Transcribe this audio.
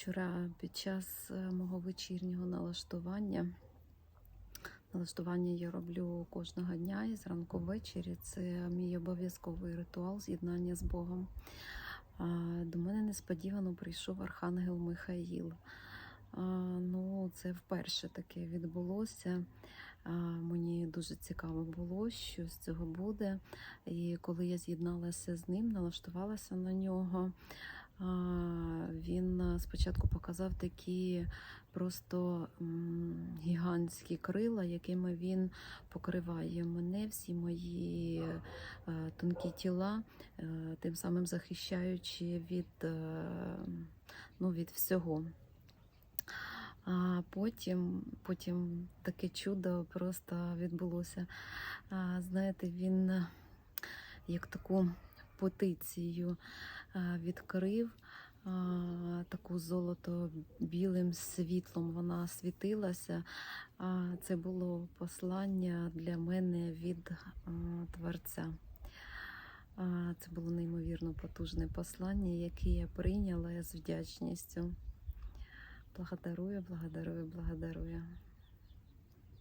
Вчора під час е, мого вечірнього налаштування. Налаштування я роблю кожного дня і зранку ввечері. Це мій обов'язковий ритуал з'єднання з Богом. До мене несподівано прийшов Архангел Михаїл. Ну, це вперше таке відбулося. Мені дуже цікаво було, що з цього буде. І коли я з'єдналася з ним, налаштувалася на нього. А, спочатку показав такі просто гігантські крила, якими він покриває мене, всі мої е, тонкі тіла, е, тим самим захищаючи від, е, ну, від всього. А потім, потім таке чудо просто відбулося. Знаєте, він е, як таку петицію е, відкрив. А, золото-білим світлом вона світилася. А Це було послання для мене від Творця. Це було неймовірно потужне послання, яке я прийняла з вдячністю. Благодарую, благодарую, благодарую.